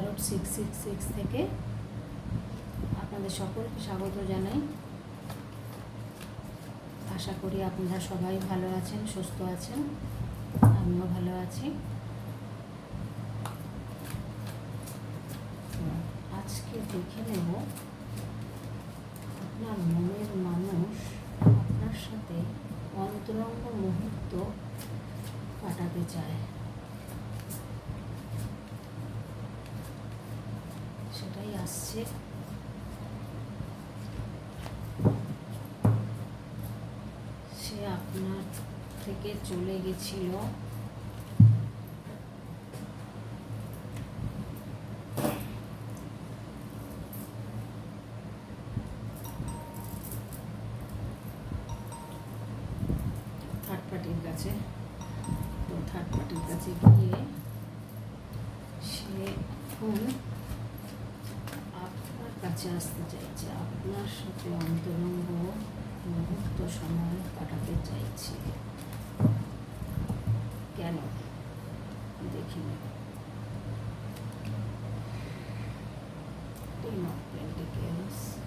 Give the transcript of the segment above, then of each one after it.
Tarot six six six থেকে আপনাদের সকলকে স্বাগত জানাই। আশা করি আপনারা সবাই ভালো আছেন, সুস্থ আছেন, আমিও ভালো আছি। আজকে দেখে নেব আপনার মনের মানুষ আপনার সাথে অন্তরঙ্গ মুহূর্ত কাটাতে চায়। সেটাই আসছে? সে আপনার থেকে চলে গেছিল। চাইছে। আপনার সাথে অন্তরঙ্গ মুহূর্ত সময় কাটাতে চাইছি। কেন? দেখি টেন অফ পেন্টিকেলস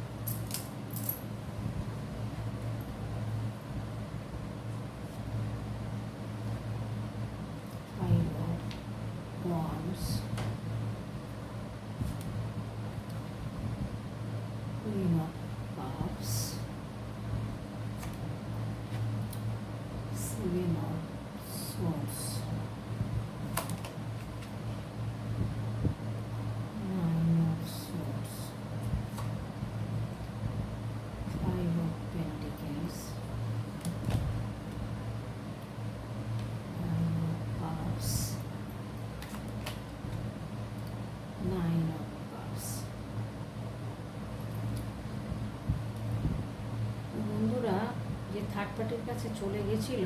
পার্টির কাছে চলে গেছিল,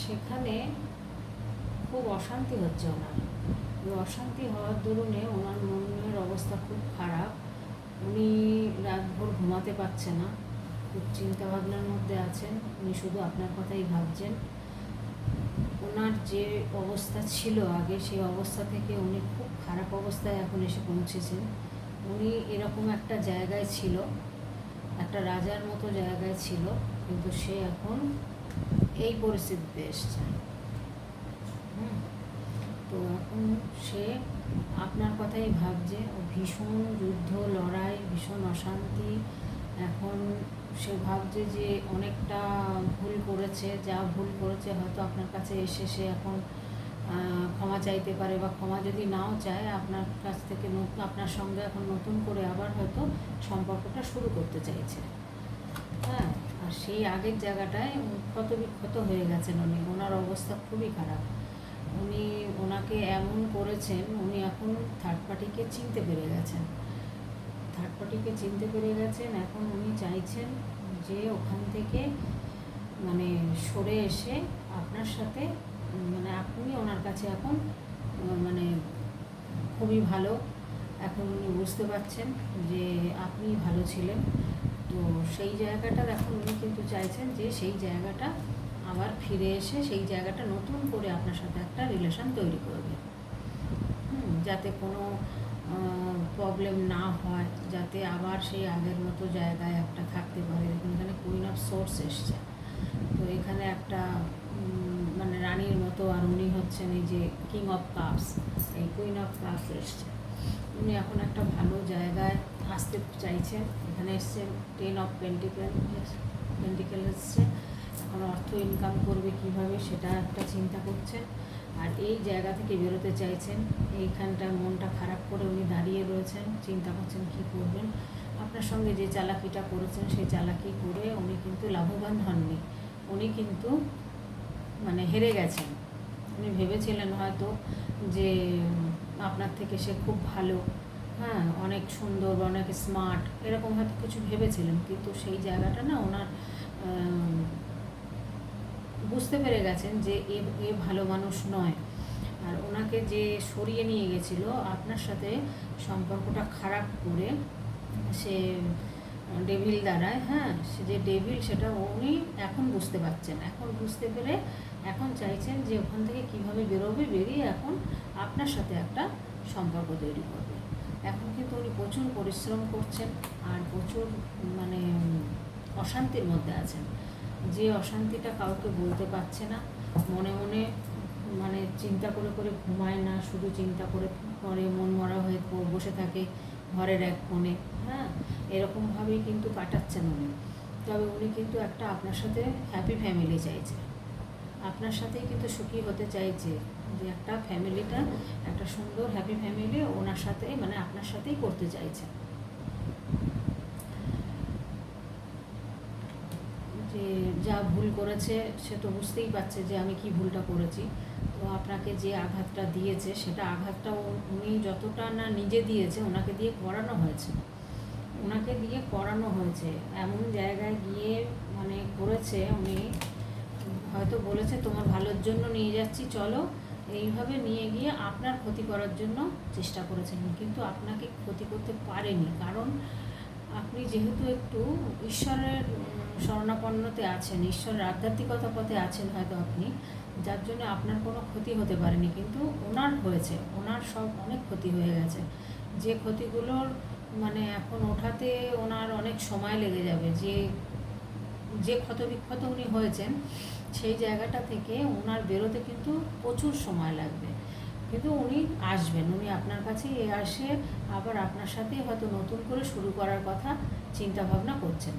সেখানে খুব অশান্তি হচ্ছে ওনার। ওই অশান্তি হওয়ার দরুনে ওনার মনের অবস্থা খুব খারাপ। উনি রাতভর ঘুমাতে পারছে না, খুব চিন্তা ভাবনার মধ্যে আছেন, উনি শুধু আপনার কথাই ভাবছেন। ওনার যে অবস্থা ছিল আগে, সেই অবস্থা থেকে উনি খুব খারাপ অবস্থায় এখন এসে পৌঁছেছেন। উনি এরকম একটা জায়গায় ছিল, একটা রাজার মতো জায়গায় ছিল কিন্তু সে এখন এই পরিস্থিতিতে এসছে। হুম, তো এখন সে আপনার কথাই ভাবছে ও ভীষণ যুদ্ধ লড়াই ভীষণ অশান্তি। এখন সে ভাবছে যে অনেকটা ভুল করেছে যা ভুল করেছে হয়তো আপনার কাছে এসে সে এখন ক্ষমা চাইতে পারে বা ক্ষমা যদি নাও চায় আপনার কাছ থেকে নতুন আপনার সঙ্গে এখন নতুন করে আবার হয়তো সম্পর্কটা শুরু করতে চাইছে। হ্যাঁ? আর সেই আগের জায়গাটায় ক্ষত বিক্ষত হয়ে গেছেন উনি। ওনার অবস্থা খুবই খারাপ। উনি ওনাকে এমন করেছেন, উনি এখন থার্ড পার্টিকে চিনতে পেরে গেছেন। থার্ড পার্টিকে চিনতে পেরে গেছেন, এখন উনি চাইছেন যে ওখান থেকে মানে সরে এসে আপনার সাথে মানে আপনি ওনার কাছে এখন মানে খুবই ভালো। এখন উনি বুঝতে পারছেন যে আপনি ভালো ছিলেন। তো সেই জায়গাটার এখন উনি কিন্তু চাইছেন যে সেই জায়গাটা আবার ফিরে এসে সেই জায়গাটা নতুন করে আপনার সাথে একটা রিলেশন তৈরি করবে। যাতে কোনো প্রবলেম না হয়, যাতে আবার সেই আগের মতো জায়গায় একটা থাকতে পারে। দেখুন, এখানে কুইন অফ সোর্স এসছে। তো এখানে একটা মানে রানীর মতো আর উনি হচ্ছেন এই যে কিং অফ কাপস এই কুইন অফ কাপস এসছে। উনি এখন একটা ভালো জায়গায় আসতে চাইছেন এখানে এসছে টেন অফ পেন্টিকেল পেন্টিকেল এসছে। এখন অর্থ ইনকাম করবে কীভাবে সেটা একটা চিন্তা করছেন আর এই জায়গা থেকে বেরোতে চাইছেন এইখানটা মনটা খারাপ করে উনি দাঁড়িয়ে রয়েছেন, চিন্তা করছেন কি করবেন। আপনার সঙ্গে যে চালাকিটা করেছেন, সেই চালাকি করে উনি কিন্তু লাভবান হননি। উনি কিন্তু মানে হেরে গেছেন। উনি ভেবেছিলেন হয়তো যে, আপনার থেকে সে খুব ভালো হ্যাঁ অনেক সুন্দর বা অনেক স্মার্ট এরকম হয়তো কিছু ভেবেছিলেন কিন্তু সেই জায়গাটা না ওনার বুঝতে পেরে গেছেন যে এ এ ভালো মানুষ নয়। আর ওনাকে যে সরিয়ে নিয়ে গেছিল, আপনার সাথে সম্পর্কটা খারাপ করে সে ডেভিল দ্বারায় হ্যাঁ সে যে ডেভিল সেটা উনি এখন বুঝতে পারছেন। এখন বুঝতে পেরে এখন চাইছেন যে ওখান থেকে কীভাবে বেরোবে, বেরিয়ে এখন আপনার সাথে একটা সম্পর্ক তৈরি করবে। এখন কিন্তু উনি প্রচুর পরিশ্রম করছেন আর প্রচুর মানে অশান্তির মধ্যে আছেন। যে অশান্তিটা কাউকে বলতে পারছে না, মনে মনে মানে চিন্তা করে করে ঘুমায় না, শুধু চিন্তা করে করে মন মরা হয়ে বসে থাকে ঘরের এক কোণে হ্যাঁ? এরকমভাবেই কিন্তু কাটাচ্ছেন উনি। তবে উনি কিন্তু একটা আপনার সাথে হ্যাপি ফ্যামিলি চাইছে আপনার সাথেই কিন্তু সুখী হতে চাইছে যে একটা ফ্যামিলিটা, একটা সুন্দর হ্যাপি ফ্যামিলি ওনার সাথে মানে আপনার সাথেই করতে চাইছে। যে যা ভুল করেছে, সে তো বুঝতেই পারছে যে আমি কি ভুলটা করেছি। তো আপনাকে যে আঘাতটা দিয়েছে, সেটা আঘাতটা উনি যতটা না নিজে দিয়েছে, ওনাকে দিয়ে করানো হয়েছে। ওনাকে দিয়ে করানো হয়েছে। এমন জায়গায় গিয়ে মানে করেছে উনি হয়তো বলেছে, তোমার ভালোর জন্য নিয়ে যাচ্ছি, চলো। এইভাবে নিয়ে গিয়ে আপনার ক্ষতি করার জন্য চেষ্টা করেছেন। কিন্তু আপনাকে ক্ষতি করতে পারেনি। কারণ আপনি যেহেতু একটু ঈশ্বরের শরণাপন্নতে আছেন, ঈশ্বরের আধ্যাত্মিকতা পথে আছেন হয়তো আপনি, যার জন্য আপনার কোনো ক্ষতি হতে পারেনি। কিন্তু ওনার হয়েছে, ওনার সব অনেক ক্ষতি হয়ে গেছে। যে ক্ষতিগুলোর মানে এখন ওঠাতে ওনার অনেক সময় লেগে যাবে। যে যে ক্ষত বিক্ষত উনি হয়েছেন সেই জায়গাটা থেকে ওনার বেরোতে কিন্তু প্রচুর সময় লাগবে। কিন্তু উনি আসবেন, উনি আপনার কাছে এ আসে, আবার আপনার সাথে হয়তো নতুন করে শুরু করার কথা চিন্তা ভাবনা করছেন।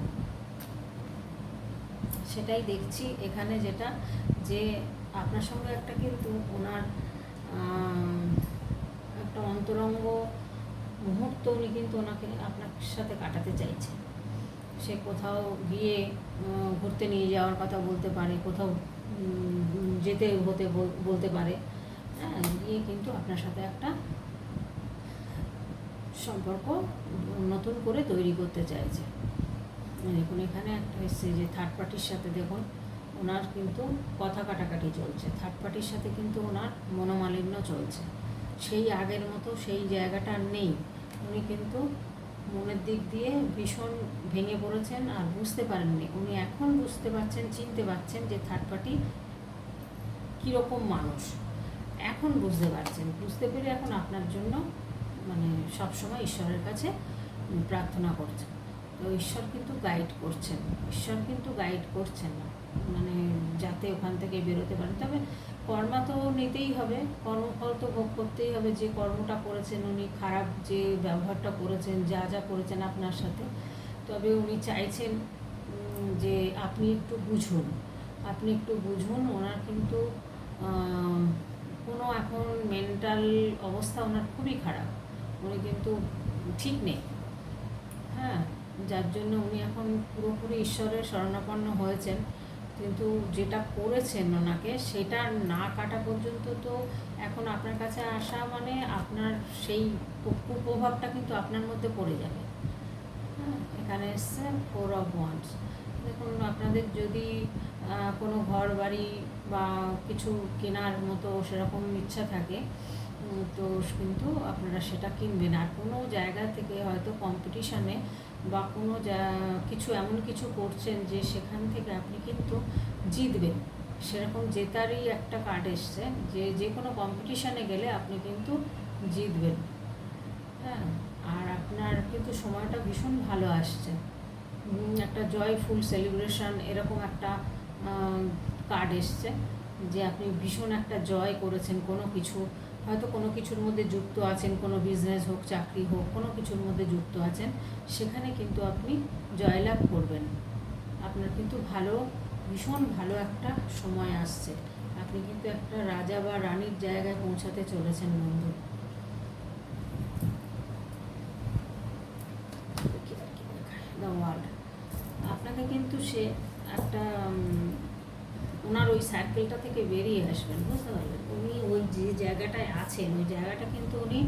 সেটাই দেখছি এখানে যেটা যে আপনার সঙ্গে একটা কিন্তু ওনার একটা অন্তরঙ্গ মুহূর্ত উনি কিন্তু ওনাকে আপনার সাথে কাটাতে চাইছে সে কোথাও গিয়ে ঘুরতে নিয়ে যাওয়ার কথা বলতে পারে, কোথাও যেতে হতে বল- বলতে পারে হ্যাঁ গিয়ে কিন্তু আপনার সাথে একটা সম্পর্ক নতুন করে তৈরি করতে চাইছে। দেখুন, এখানে একটা এসছে যে থার্ড পার্টির সাথে দেখুন, ওনার কিন্তু কথা কাটাকাটি চলছে। থার্ড পার্টির সাথে কিন্তু ওনার মনোমালিন্য চলছে। সেই আগের মতো সেই জায়গাটা আর নেই। উনি কিন্তু মনের দিক দিয়ে ভীষণ ভেঙে পড়েছেন আর বুঝতে পারেননি। উনি এখন বুঝতে পারছেন, চিনতে পারছেন যে থার্ড পার্টি কীরকম মানুষ। এখন বুঝতে পারছেন। বুঝতে পেরে এখন আপনার জন্য মানে সবসময় ঈশ্বরের কাছে প্রার্থনা করছেন। তো ঈশ্বর কিন্তু গাইড করছেন। ঈশ্বর কিন্তু গাইড করছেন না। মানে যাতে ওখান থেকে বেরোতে পারেন। তবে কর্মা তো নিতেই হবে কর্মফল তো ভোগ করতেই হবে, যে কর্মটা করেছেন উনি, খারাপ যে ব্যবহারটা করেছেন, যা যা করেছেন আপনার সাথে। তবে উনি চাইছেন যে আপনি একটু বুঝুন। আপনি একটু বুঝুন, ওনার কিন্তু কোনো এখন মেন্টাল অবস্থা ওনার খুবই খারাপ। উনি কিন্তু ঠিক নেই। হ্যাঁ যার জন্য উনি এখন পুরোপুরি ঈশ্বরের শরণাপন্ন হয়েছেন। কিন্তু যেটা করেছেন ওনাকে, সেটা না কাটা পর্যন্ত তো এখন আপনার কাছে আসা মানে আপনার সেই কুপ্রভাবটা কিন্তু আপনার মধ্যে পড়ে যাবে। হ্যাঁ এখানে এসছে ফোর অফ ওয়ান্স দেখুন, আপনাদের যদি কোনো ঘর বাড়ি বা কিছু কেনার মতো সেরকম ইচ্ছা থাকে তো কিন্তু আপনারা সেটা কিনবেন। আর কোনো জায়গা থেকে হয়তো কম্পিটিশানে বা কোনো যা- কিছু এমন কিছু করছেন যে সেখান থেকে আপনি কিন্তু জিতবেন। সেরকম জেতারই একটা কার্ড এসছে যে যে কোনো কম্পিটিশানে গেলে আপনি কিন্তু জিতবেন। হ্যাঁ আর আপনার কিন্তু সময়টা ভীষণ ভালো আসছে। একটা জয়ফুল সেলিব্রেশন এরকম একটা কার্ড এসছে। যে আপনি ভীষণ একটা জয় করেছেন, কোনো কিছু, হয়তো কোনো কিছুর মধ্যে যুক্ত আছেন, কোনো বিজনেস হোক, চাকরি হোক, কোনো কিছুর মধ্যে যুক্ত আছেন, সেখানে কিন্তু আপনি জয়লাভ করবেন। আপনার কিন্তু ভালো, ভীষণ ভালো একটা সময় আসছে। আপনি কিন্তু একটা রাজা বা রানীর জায়গায় পৌঁছাতে চলেছেন, বন্ধু। আপনাকে কিন্তু সে একটা ওনার ওই সার্কেলটা থেকে বেরিয়ে আসবেন, বুঝতে পারলেন? উনি ওই যে জায়গাটায় আছেন, ওই জায়গাটা কিন্তু উনি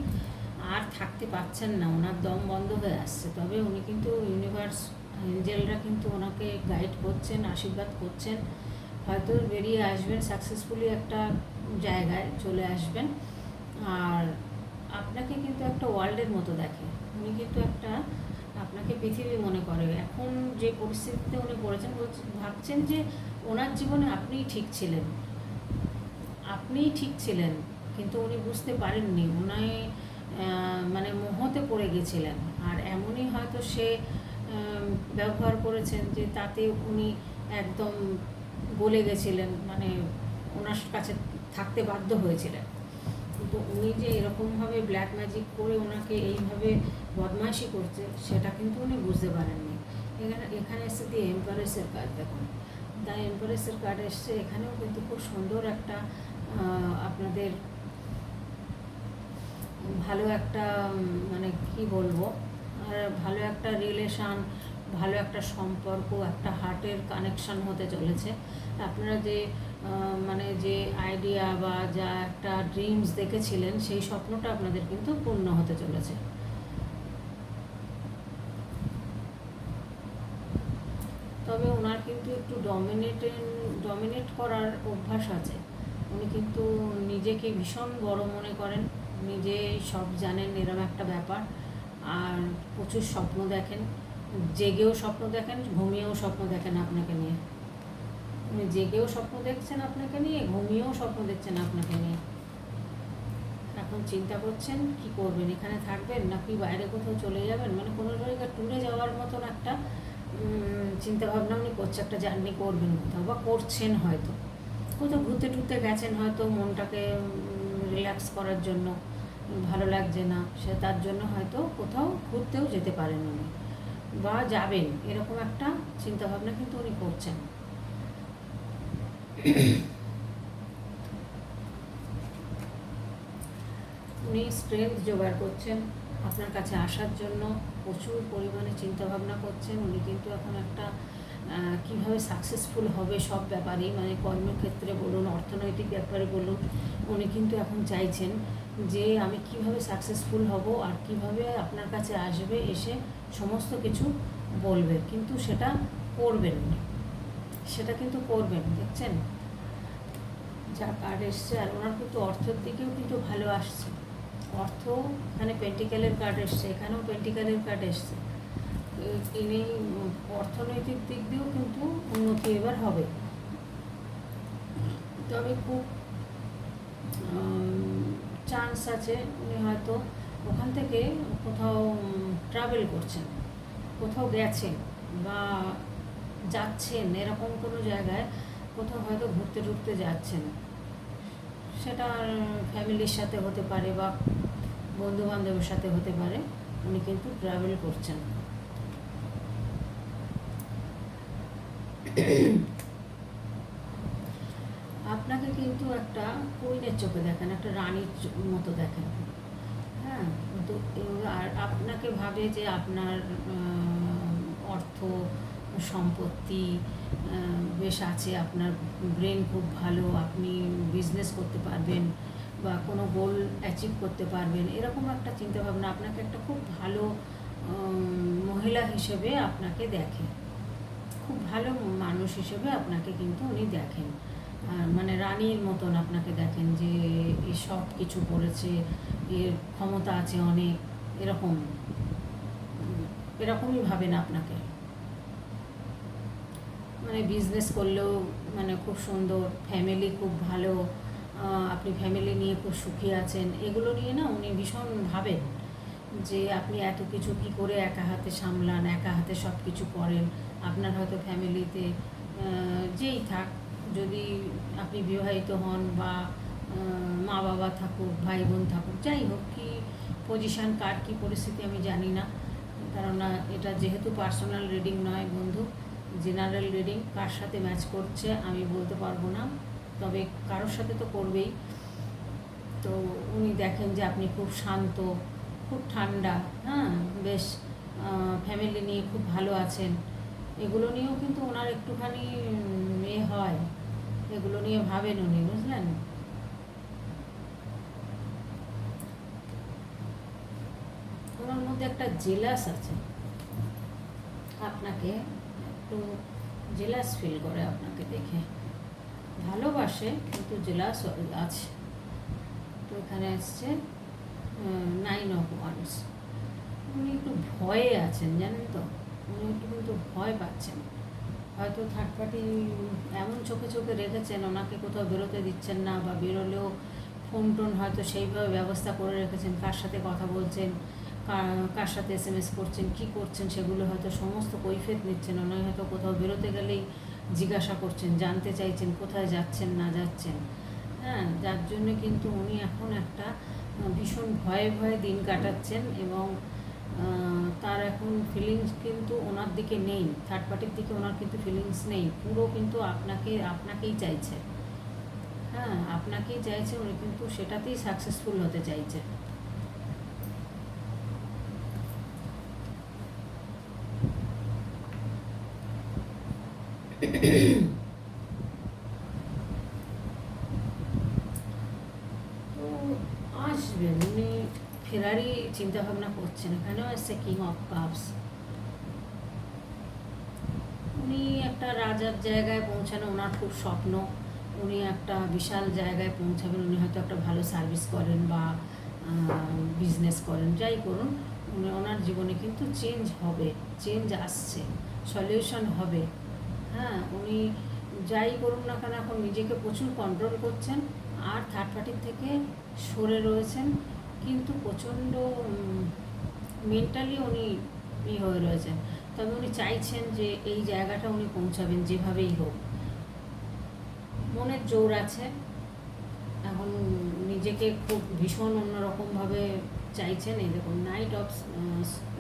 আর থাকতে পারছেন না, ওনার দম বন্ধ হয়ে আসছে। তবে উনি কিন্তু ইউনিভার্স এঞ্জেলরা কিন্তু ওনাকে গাইড করছেন, আশীর্বাদ করছেন। হয়তো বেরিয়ে আসবেন সাকসেসফুলি একটা জায়গায় চলে আসবেন। আর আপনাকে কিন্তু একটা ওয়ার্ল্ডের মতো দেখে। উনি কিন্তু একটা আপনাকে পৃথিবী মনে করে। এখন যে পরিস্থিতিতে উনি পড়েছেন ভাবছেন যে ওনার জীবনে আপনিই ঠিক ছিলেন। আপনিই ঠিক ছিলেন, কিন্তু উনি বুঝতে পারেননি। উনি মানে মোহতে পড়ে গেছিলেন। আর এমনই হয়তো সে ব্যবহার করেছেন যে তাতে উনি একদম গলে গেছিলেন মানে ওনার কাছে থাকতে বাধ্য হয়েছিলেন। কিন্তু উনি যে এরকমভাবে ব্ল্যাক ম্যাজিক করে ওনাকে এইভাবে বদমাইশি করছে, সেটা কিন্তু উনি বুঝতে পারেননি। এখানে এখানে এসে দিয়ে এম্পারেসের কার্ড দেখুন। দ্য এম্পারেসের কার্ড এসছে, এখানেও কিন্তু খুব সুন্দর একটা আপনাদের ভালো একটা মানে কি বলব, আর ভালো একটা রিলেশান ভালো একটা সম্পর্ক, একটা হার্টের কানেকশন হতে চলেছে। আপনারা যে মানে যে আইডিয়া বা যা একটা ড্রিমস দেখেছিলেন, সেই স্বপ্নটা আপনাদের কিন্তু পূর্ণ হতে চলেছে। তবে ওনার কিন্তু একটু ডমিনেটেন ডমিনেট করার অভ্যাস আছে। উনি কিন্তু নিজেকে ভীষণ বড় মনে করেন, নিজে সব জানেন এরকম একটা ব্যাপার। আর প্রচুর স্বপ্ন দেখেন, জেগেও স্বপ্ন দেখেন, ঘুমিয়েও স্বপ্ন দেখেন আপনাকে নিয়ে। জেগেও স্বপ্ন দেখছেন আপনাকে নিয়ে, ঘুমিয়েও স্বপ্ন দেখছেন আপনাকে নিয়ে। এখন চিন্তা করছেন, কি করবেন? এখানে থাকবেন নাকি বাইরে কোথাও চলে যাবেন? মানে কোনো জায়গায় ট্যুরে যাওয়ার মতন একটা চিন্তা ভাবনা উনি করছে, একটা জার্নি করবেন কোথাও বা করছেন হয়তো। কোথাও ঘুরতে টুরতে গেছেন হয়তো মনটাকে রিল্যাক্স করার জন্য, ভালো লাগছে না, সে তার জন্য হয়তো কোথাও ঘুরতেও যেতে পারেন উনি। বা যাবেন, এরকম একটা চিন্তা ভাবনা কিন্তু উনি করছেন। উনি স্ট্রেংথ জোগাড় করছেন, আপনার কাছে আসার জন্য, প্রচুর পরিমাণে চিন্তা ভাবনা করছেন, উনি কিন্তু এখন একটা কীভাবে সাকসেসফুল হবে সব ব্যাপারেই মানে কর্মক্ষেত্রে বলুন, অর্থনৈতিক ব্যাপারে বলুন, উনি কিন্তু এখন চাইছেন যে আমি কীভাবে সাকসেসফুল হব আর কীভাবে আপনার কাছে আসবে, এসে সমস্ত কিছু বলবে। কিন্তু সেটা করবেন উনি। সেটা কিন্তু করবেন, দেখছেন? যা কার্ড এসছে, আর ওনার কিন্তু অর্থের দিকেও কিন্তু ভালো আসছে। অর্থ, এখানে পেন্টিক্যালের কার্ড এসছে, এখানেও পেন্টিক্যালের কার্ড এসছে। তিনি অর্থনৈতিক দিক দিয়েও কিন্তু উন্নতি এবার হবে। তবে খুব চান্স আছে উনি হয়তো ওখান থেকে কোথাও ট্রাভেল করছেন, কোথাও গেছেন, বা যাচ্ছেন, এরকম কোনো জায়গায় কোথাও হয়তো ঘুরতে টুরতে যাচ্ছেন। সেটা ফ্যামিলির সাথে হতে পারে বা বন্ধু বান্ধবের সাথে হতে পারে, উনি কিন্তু ট্রাভেল করছেন। আপনাকে কিন্তু একটা কুইনের চোখে দেখেন, একটা রানীর মতো দেখেন। হ্যাঁ আর আপনাকে ভাবে যে আপনার অর্থ সম্পত্তি বেশ আছে, আপনার ব্রেন খুব ভালো, আপনি বিজনেস করতে পারবেন বা কোনো গোল অ্যাচিভ করতে পারবেন, এরকম একটা চিন্তাভাবনা আপনাকে একটা খুব ভালো মহিলা হিসেবে আপনাকে দেখে। খুব ভালো মানুষ হিসেবে আপনাকে কিন্তু উনি দেখেন। মানে রানীর মতন আপনাকে দেখেন যে, এ সব কিছু করেছে, এর ক্ষমতা আছে অনেক, এরকম। এরকমই ভাবেন আপনাকে। মানে বিজনেস করলেও মানে খুব সুন্দর ফ্যামিলি খুব ভালো আপনি ফ্যামিলি নিয়ে খুব সুখী আছেন, এগুলো নিয়ে না উনি ভীষণ ভাবেন যে আপনি এত কিছু কি করে একা হাতে সামলান, একা হাতে সব কিছু করেন, আপনার হয়তো ফ্যামিলিতে যেই থাক, যদি আপনি বিবাহিত হন বা মা বাবা থাকুক ভাই বোন থাকুক, যাই হোক, কি পজিশান কার কী পরিস্থিতি আমি জানি না, কেননা এটা যেহেতু পার্সোনাল রিডিং নয় বন্ধু জেনারেল রিডিং কার সাথে ম্যাচ করছে, আমি বলতে পারব না, তবে কারোর সাথে তো করবেই। তো উনি দেখেন যে আপনি খুব শান্ত, খুব ঠান্ডা হ্যাঁ বেশ ফ্যামিলি নিয়ে খুব ভালো আছেন। এগুলো নিয়েও কিন্তু ওনার একটুখানি এ হয়। এগুলো নিয়ে ভাবেন উনি, বুঝলেন? ওনার মধ্যে একটা জেলাস আছে। আপনাকে একটু জেলাস ফিল করে আপনাকে দেখে। ভালোবাসে, কিন্তু জেলাস আছে। তো এখানে আসছে নাইন অফ ওয়ান্স উনি একটু ভয়ে আছেন, জানেন তো? উনি একটু কিন্তু ভয় পাচ্ছেন। হয়তো থার্ড পার্টি এমন চোখে চোখে রেখেছেন, ওনাকে কোথাও বেরোতে দিচ্ছেন না বা বেরোলেও ফোন টোন হয়তো সেইভাবে ব্যবস্থা করে রেখেছেন, কার সাথে কথা বলছেন কার- সাথে এস এম এস করছেন, কী করছেন, সেগুলো হয়তো সমস্ত কৈফিয়ত নিচ্ছেন নয় হয়তো কোথাও বেরোতে গেলেই জিজ্ঞাসা করছেন, জানতে চাইছেন, কোথায় যাচ্ছেন, না যাচ্ছেন। হ্যাঁ যার জন্য কিন্তু উনি এখন একটা ভীষণ ভয়ে ভয়ে দিন কাটাচ্ছেন এবং তার এখন ফিলিংস কিন্তু ওনার দিকে নেই থার্ড পার্টির দিকে ওনার কিন্তু ফিলিংস নেই, পুরো কিন্তু আপনাকে, আপনাকেই চাইছে। হ্যাঁ আপনাকেই চাইছে, উনি কিন্তু সেটাতেই সাকসেসফুল হতে চাইছে। আসবেন উনি ফেরারই চিন্তা ভাবনা করছেন এখানেও আসছে কিং অফ কাপস উনি একটা রাজার জায়গায় পৌঁছানো ওনার খুব স্বপ্ন। উনি একটা বিশাল জায়গায় পৌঁছাবেন, উনি হয়তো একটা ভালো সার্ভিস করেন বা বিজনেস করেন। যাই করুন, উনি, ওনার জীবনে কিন্তু চেঞ্জ হবে চেঞ্জ আসছে সলিউশন হবে। হ্যাঁ উনি যাই করুন না কেন এখন নিজেকে প্রচুর কন্ট্রোল করছেন আর থার্ড পার্টির থেকে সরে রয়েছেন। কিন্তু প্রচণ্ড মেন্টালি উনি ই হয়ে রয়েছেন। তবে উনি চাইছেন যে এই জায়গাটা উনি পৌঁছাবেন যেভাবেই হোক। মনের জোর আছে। এখন নিজেকে খুব ভীষণ অন্যরকমভাবে চাইছেন। এই দেখুন নাইট অফ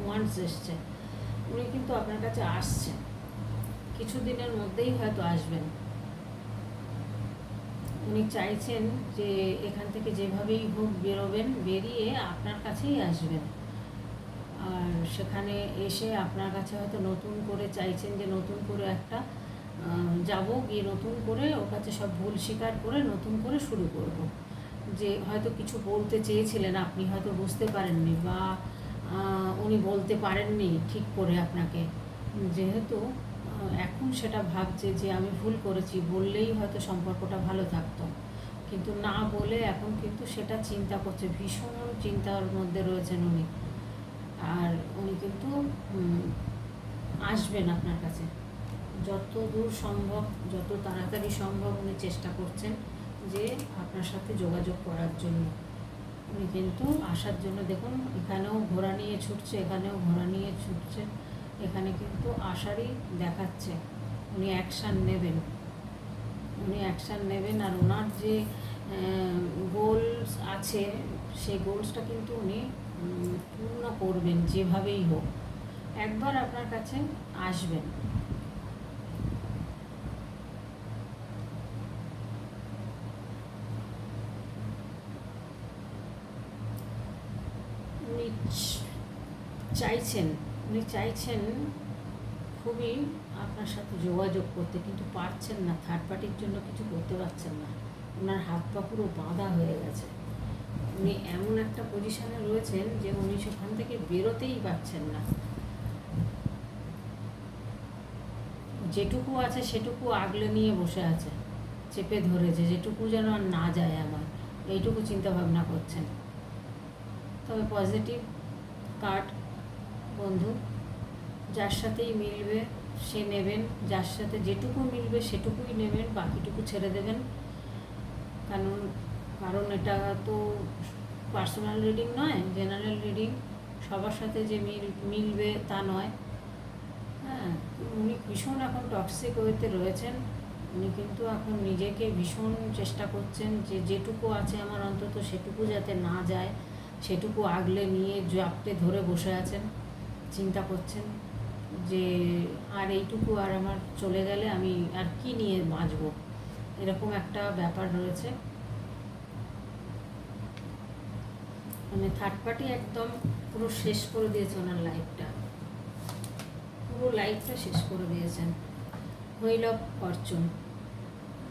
ওয়ান্স এসছে। উনি কিন্তু আপনার কাছে আসছেন। কিছুদিনের মধ্যেই হয়তো আসবেন। উনি চাইছেন যে এখান থেকে যেভাবেই হোক বেরোবেন, বেরিয়ে আপনার কাছেই আসবেন। আর সেখানে এসে আপনার কাছে হয়তো নতুন করে চাইছেন যে নতুন করে একটা যাব, গিয়ে নতুন করে ওর কাছে সব ভুল স্বীকার করে নতুন করে শুরু করব। যে হয়তো কিছু বলতে চেয়েছিলেন, আপনি হয়তো বুঝতে পারেননি বা উনি বলতে পারেননি ঠিক করে আপনাকে। যেহেতু এখন সেটা ভাবছে যে আমি ভুল করেছি, বললেই হয়তো সম্পর্কটা ভালো থাকতো। কিন্তু না বলে এখন কিন্তু সেটা চিন্তা করছে, ভীষণ চিন্তার মধ্যে রয়েছেন উনি। আর উনি কিন্তু আসবেন আপনার কাছে। যত দূর সম্ভব, যত তাড়াতাড়ি সম্ভব উনি চেষ্টা করছেন যে আপনার সাথে যোগাযোগ করার জন্য। উনি কিন্তু আসার জন্য, দেখুন, এখানেও ঘোড়া নিয়ে ছুটছে, এখানেও ঘোড়া নিয়ে ছুটছে। এখানে কিন্তু আসারই দেখাচ্ছে। উনি অ্যাকশান নেবেন। উনি অ্যাকশান নেবেন আর ওনার যে গোলস আছে সেই গোলসটা কিন্তু উনি পূর্ণ করবেন যেভাবেই হোক। একবার আপনার কাছে আসবেন। চাইছেন উনি চাইছেন খুবই আপনার সাথে যোগাযোগ করতে, কিন্তু পারছেন না। থার্ড পার্টির জন্য কিছু করতে পারছেন না। ওনার হাত পা পুরো বাঁধা হয়ে গেছে। উনি এমন একটা পজিশনে রয়েছেন যে উনি সেখান থেকে বেরোতেই পারছেন না। যেটুকু আছে সেটুকু আগলে নিয়ে বসে আছে, চেপে ধরেছে, যেটুকু যেন আর না যায় আমার, এইটুকু চিন্তা ভাবনা করছেন। তবে পজিটিভ কার্ড বন্ধু, যার সাথেই মিলবে সে নেবেন, যার সাথে যেটুকু মিলবে সেটুকুই নেবেন, বাকিটুকু ছেড়ে দেবেন। কারণ কারণ এটা তো পার্সোনাল রিডিং নয় জেনারেল রিডিং সবার সাথে যে মিল, মিলবে তা নয়। হ্যাঁ উনি ভীষণ এখন টক্সিক ওয়েতে রয়েছেন। উনি কিন্তু এখন নিজেকে ভীষণ চেষ্টা করছেন যে যেটুকু আছে আমার অন্তত সেটুকু যাতে না যায়, সেটুকু আগলে নিয়ে জাপটে ধরে বসে আছেন। চিন্তা করছেন যে আর এইটুকু আর আমার চলে গেলে আমি আর কি নিয়ে বাঁচব? এরকম একটা ব্যাপার রয়েছে। মানে থার্ড পার্টি একদম পুরো শেষ করে দিয়েছে ওনার লাইফটা পুরো লাইফটা শেষ করে দিয়েছেন। হুইল অফ ফরচুন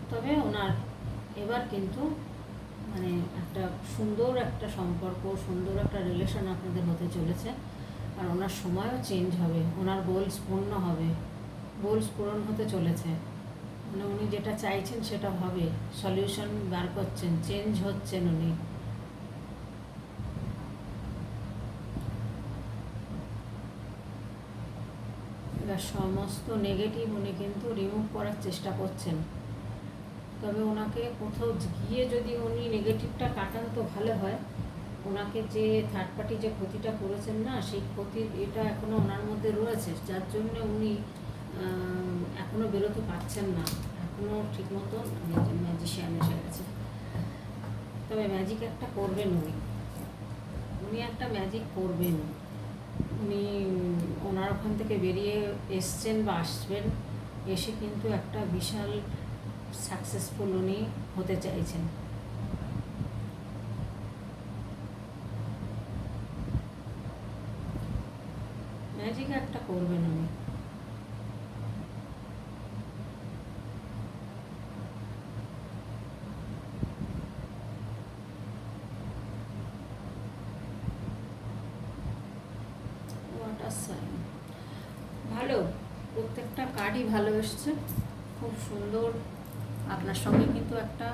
তবে ওনার এবার কিন্তু মানে একটা সুন্দর একটা সম্পর্ক, সুন্দর একটা রিলেশন আপনাদের হতে চলেছে। আর ওনার সময়ও চেঞ্জ হবে, ওনার গোলস পূর্ণ হবে গোলস পূরণ হতে চলেছে। মানে উনি যেটা চাইছেন সেটা হবে সলিউশন বার করছেন চেঞ্জ হচ্ছেন উনি। এবার সমস্ত নেগেটিভ উনি কিন্তু রিমুভ করার চেষ্টা করছেন। তবে ওনাকে কোথাও গিয়ে যদি উনি নেগেটিভটা কাটান তো ভালো হয়। ওনাকে যে থার্ড পার্টি যে ক্ষতিটা করেছেন না সেই ক্ষতির এটা এখনও ওনার মধ্যে রয়েছে। যার জন্য উনি আহ, এখনও বেরোতে পারছেন না। এখনও ঠিকমতো ম্যাজিশিয়ান এসে গেছে। তবে ম্যাজিক একটা করবেন উনি। উনি একটা ম্যাজিক করবেন। উনি ওনার ওখান থেকে বেরিয়ে এসছেন বা আসবেন এসে কিন্তু একটা বিশাল সাকসেসফুল উনি হতে চাইছেন। ম্যাজিক একটা করবেন উনি ভালো, প্রত্যেকটা কার্ডই ভালো এসছে। খুব সুন্দর। আপনার সঙ্গে কিন্তু একটা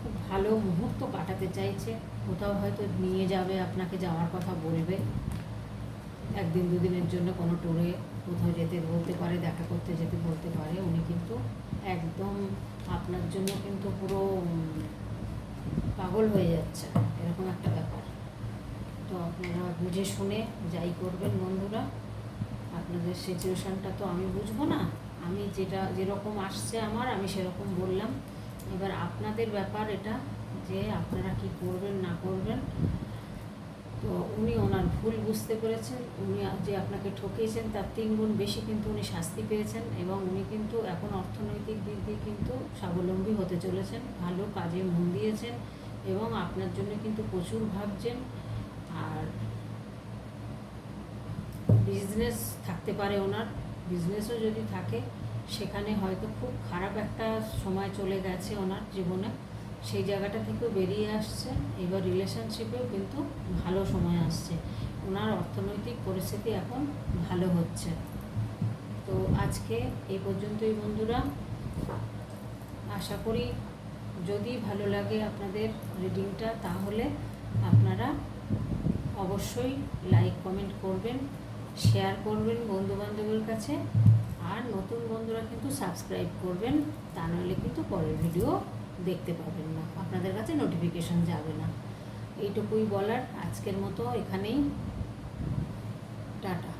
খুব ভালো মুহূর্ত কাটাতে চাইছে। কোথাও হয়তো নিয়ে যাবে, আপনাকে যাওয়ার কথা বলবে। একদিন দুদিনের জন্য কোনো ট্যুরে কোথাও যেতে বলতে পারে, দেখা করতে যেতে বলতে পারে, উনি কিন্তু একদম আপনার জন্য কিন্তু পুরো পাগল হয়ে যাচ্ছে, এরকম একটা ব্যাপার। তো আপনারা বুঝে শুনে যাই করবেন বন্ধুরা। আপনাদের সিচুয়েশানটা তো আমি বুঝব না। আমি যেটা, যেরকম আসছে আমার, আমি সেরকম বললাম। এবার আপনাদের ব্যাপার এটা যে আপনারা কি করবেন, না করবেন তো উনি ওনার ভুল বুঝতে পেরেছেন। উনি যে আপনাকে ঠকিয়েছেন তার তিন গুণ বেশি কিন্তু উনি শাস্তি পেয়েছেন এবং উনি কিন্তু এখন অর্থনৈতিক দিক দিয়ে কিন্তু স্বাবলম্বী হতে চলেছেন, ভালো কাজে মন দিয়েছেন এবং আপনার জন্য কিন্তু প্রচুর ভাবছেন। আর বিজনেস থাকতে পারে ওনার বিজনেসও যদি থাকে, সেখানে হয়তো খুব খারাপ একটা সময় চলে গেছে ওনার জীবনে। সেই জায়গাটা থেকেও বেরিয়ে আসছে। এবার রিলেশনশিপেও কিন্তু ভালো সময় আসছে। ওনার অর্থনৈতিক পরিস্থিতি এখন ভালো হচ্ছে। তো আজকে এই পর্যন্তই বন্ধুরা। আশা করি যদি ভালো লাগে আপনাদের রিডিংটা তাহলে আপনারা অবশ্যই লাইক কমেন্ট করবেন শেয়ার করবেন বন্ধুবান্ধবের কাছে। আর নতুন বন্ধুরা কিন্তু সাবস্ক্রাইব করবেন, তা নাহলে কিন্তু পরের ভিডিও দেখতে পাবেন না আপনাদের কাছে নোটিফিকেশন যাবে না। এইটুকুই বলার আজকের মতো এখানেই। টাটা।